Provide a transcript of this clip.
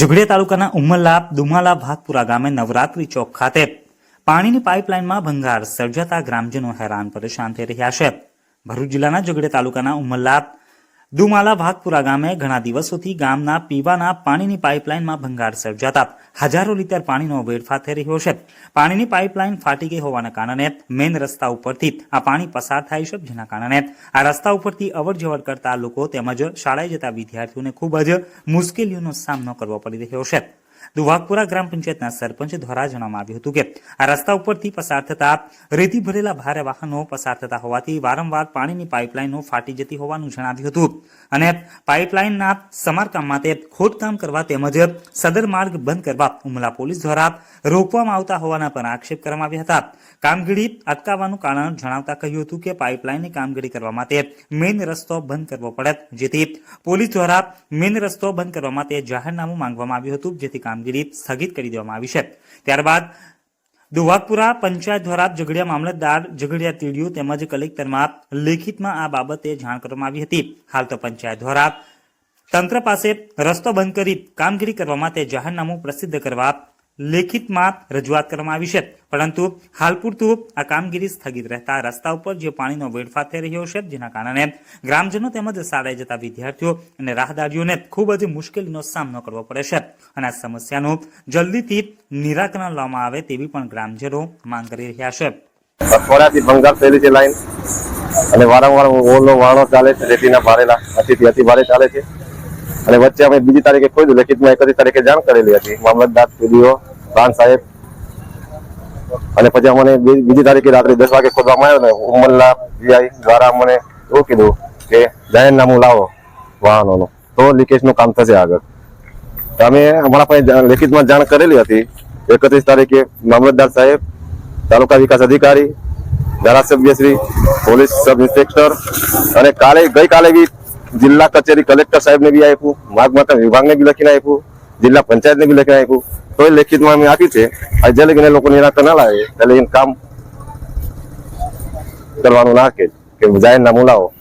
ઝઘડિયા તાલુકાના ઉમરલાપ દુમાલા ભાતપુરા ગામે નવરાત્રી ચોક ખાતે પાણીની પાઇપલાઇનમાં ભંગાર સર્જાતા ગ્રામજનો હેરાન પરેશાન થઈ રહ્યા છે. ભરૂચ જિલ્લાના ઝઘડિયા તાલુકાના ઉમરલાપ દુમાલા ભાગપુરા ગામે ઘણા દિવસોથી ગામના પીવાના પાણીની પાઇપલાઇનમાં ભંગાર સર્જાતા હજારો લીટર પાણીનો વેડફા થઈ રહ્યો છે. પાણીની પાઇપલાઇન ફાટી ગઈ હોવાના કારણે મેઇન રસ્તા ઉપરથી આ પાણી પસાર થાય છે જેના કારણે આ રસ્તા ઉપરથી અવર જવર કરતા લોકો તેમજ શાળાએ જતા વિદ્યાર્થીઓને ખૂબ જ મુશ્કેલીઓનો સામનો કરવો પડી રહ્યો છે. દુવાગપુરા ગ્રામ પંચાયતના સરપંચ દ્વારા જણાવવામાં આવ્યું હતું કે આ રસ્તા ઉપરથી પસાર થતા રેતી ભરેલા ભારે વાહનો પસાર થતા હોવાથી વારંવાર પાણીની પાઇપલાઇનો ફાટી જતી હોવાનું જણાવ્યું હતું. અને પાઇપલાઇનના સમારકામ માટે ખોદકામ કરવા તેમજ સદર માર્ગ બંધ કરવા ઉમલા પોલીસ દ્વારા રોકવામાં આવતા હોવાના પણ આક્ષેપ કરવામાં આવ્યા હતા. કામગીરી અટકાવવાનું કારણ જણાવતા કહ્યું હતું કે પાઇપલાઇનની કામગીરી કરવા માટે મેઇન રસ્તો બંધ કરવો પડે, જેથી પોલીસ દ્વારા મેઇન રસ્તો બંધ કરવા માટે જાહેરનામું માંગવામાં આવ્યું હતું, જેથી કામગીરી સ્થગિત કરી દેવામાં આવી છે. ત્યારબાદ દુવાકપુરા પંચાયત દ્વારા ઝઘડિયા મામલતદાર ઝઘડિયા તીડિયું તેમજ કલેક્ટરમાં લેખિતમાં આ બાબતે જાણ કરવામાં આવી હતી. હાલ તો પંચાયત દ્વારા તંત્ર પાસે રસ્તો બંધ કરી કામગીરી કરવા માટે જાહેરનામું પ્રસિદ્ધ કરવા લેખિતમાં રજૂઆત કરવામાં આવી છે. પરંતુ હાલ પૂરતું આ કામગીરી સ્થગિત રહેતા રસ્તા ઉપર જે પાણીનો વેડફાટ થઈ રહ્યો છે, જેના કારણે ગ્રામજનો તેમજ શાળાએ જતા વિદ્યાર્થીઓ અને રાહદારીઓને ખૂબ જ મુશ્કેલીનો સામનો કરવો પડે છે અને આ સમસ્યાનું જલ્દીથી નિરાકરણ લાવવામાં આવે તેવી પણ ગ્રામજનો માંગ કરી રહ્યા છે. અઠવાડિયાથી ભંગાર થયેલી છે લાઈન અને વારંવાર ઓલો વાળો ચાલે છે, રેતીના ભારેલા અતિથી અતિ ભારે ચાલે છે. અને વચ્ચે અમે બીજી તારીખે કોઈ લેખિતમાં એકત્રીસ તારીખે જાણ કરેલી હતી. મામલતદાર પીડીઓ, પ્રાણ સાહેબ. અને પછી અમને બીજી તારીખે રાત્રે દસ વાગે ખોદવામાં આવ્યો ને ઉમરલા પીઆઈ દ્વારા અમને એવું કીધું કે જાહેરનામું લાવો વાહનોનું. તો લીકેજનું કામ થશે આગળ. અમે અમારા પાસે લેખિતમાં જાણ કરેલી હતી. એકત્રીસ તારીખે મામલતદાર સાહેબ, તાલુકા વિકાસ અધિકારી, ધારાસભ્યશ્રી, પોલીસ સબ ઇન્સ્પેક્ટર અને કાલે, ગઈકાલે બી જિલ્લા કચેરી કલેક્ટર સાહેબને બી આપ્યું માર્ગ માતા વિભાગને બી લખીને આપ્યું, જિલ્લા પંચાયતને બી લખીને આપ્યું. તો એ લેખિતમાં અમે આપી છે આજે લગીને લોકો નિરાકરણ ના લાવે, એટલે એને કામ કરવાનું ના કે કે જાહેરનામું લાવો.